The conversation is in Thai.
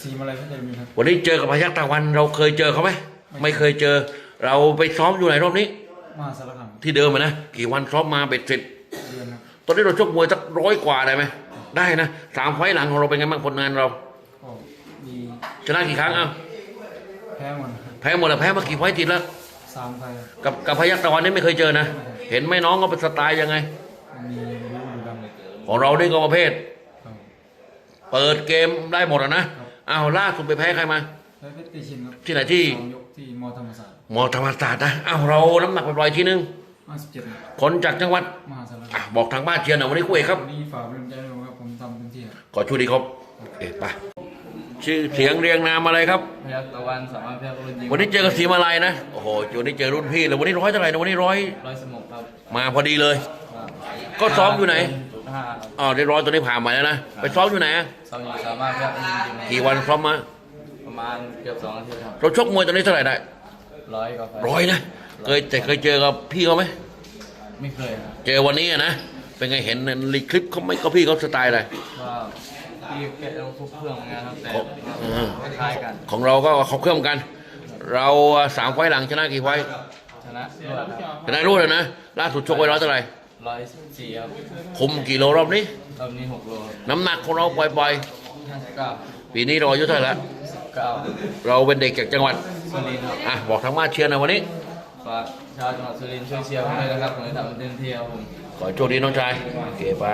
ซีมาอะไรก็จะมีครับ วันนี้เจอกับพยัคฆ์ตะวัน เราเคยเจอเขาไหมไม่เคยเจอ เราไปซ้อมอยู่ไหนรอบนี้มหาสารคามที่เดิมอะนะกี่วันซ้อมมาเบ็ดเสร็จ เดือนครับตอนนี้เราชกมวยสักร้อยกว่าได้ไหมได้นะสามไฟล์หลังของเราเป็นไงบ้างผลงานเรา ก็มีชนะกี่ครั้งเอ้าแพ้หมดครับแพ้หมดแล้วแพ้มากี่ไฟล์ติดแล้วสามไฟครับกับกับพยัคฆ์ตะวันนี่ไม่เคยเจอนะเห็นไหมน้องก็เป็นสไตล์ยังไง มีรู้ดูดำครับของเรานี่ก็ประเภทเปิดเกมได้หมดอะนะ อ้าวล่าสุดไปแพ้ใครมาแพ้เพชรตีชินครับที่ไหนที่สองยกที่มอธรรมศาสตร์หมอธรรมศาสตร์นะอ้าวเราน้ำหนักไปปล่อยๆทีนึงห้าสิบเจ็ดคนจากจังหวัดมหาสารอะคามบอกทางบ้านเชียร์หน่อยวันนี้คุยครับ วันนี้ฝากเป็นใจด้วยครับผมทำเต็มที่ครับ ขอช่วยดีครับโอเคไปชื่อเสียงเรียงนามอะไรครับ พยัคฆ์ตะวันสามารถพยัคฆ์รุ่นยิงวันนี้เจอกับสีมาลัยนะ โอ้โหวันนี้เจอรุ่นพี่เลยวันนี้ร้อยเท่าไหร่นะวันนี้ร้อยร้อยสมกครับมาพอดีเลย ก็ซ้อมอยู่ไหนห้าอ๋อได้ร้อยตัวนี้ผ่านมาแล้วนะ ไปซ้อมอยู่ไหนอะซ้อมอยู่สามารถพยัคฆ์รุ่นยิงกี่วันซ้อมมา ประมาณเกือบสองอาทิตย์ครับเราชกมวยตัวนี้เท่าไหร่ได้ร้อยกว่าไฟร้อยนะ เคยแต่เคยเจอกับพี่เขาไหม ไม่เคยครับเจอวันนี้อะนะ เป็นไงเห็นในคลิปเขาไม่ก็พี่เขาสไตล์อะไรว่าพี่แกเอาทุกเครื่องเหมือนกันครับแต่อืมคล้ายๆกัน ของเราก็เขาเครื่องกัน เราสามไฟล์หลังชนะกี่ไฟล์ชนะรวดครับชนะรู้เลยนะ ล่าสุดชกไว้ร้อยเท่าไหร่ ร้อยสี่ครับคุมกี่โลรอบนี้ รอบนี้หกโลครับน้ำหนักของเราปล่อยห้าสิบเก้าๆ ปีนี้เราอายุเท่าไหร่แล้วสิบเก้าเราเป็นเด็กจากจังหวัดสุรินทร์ครับอะบอกทางบ้านเชียร์หน่อยวันนี้ ฝากชาวจังหวัดสุรินทร์ช่วยเชียร์ผมด้วยนะครับผมจะทำเต็มที่ครับผม ขอโชคดีน้องชายโอเคไป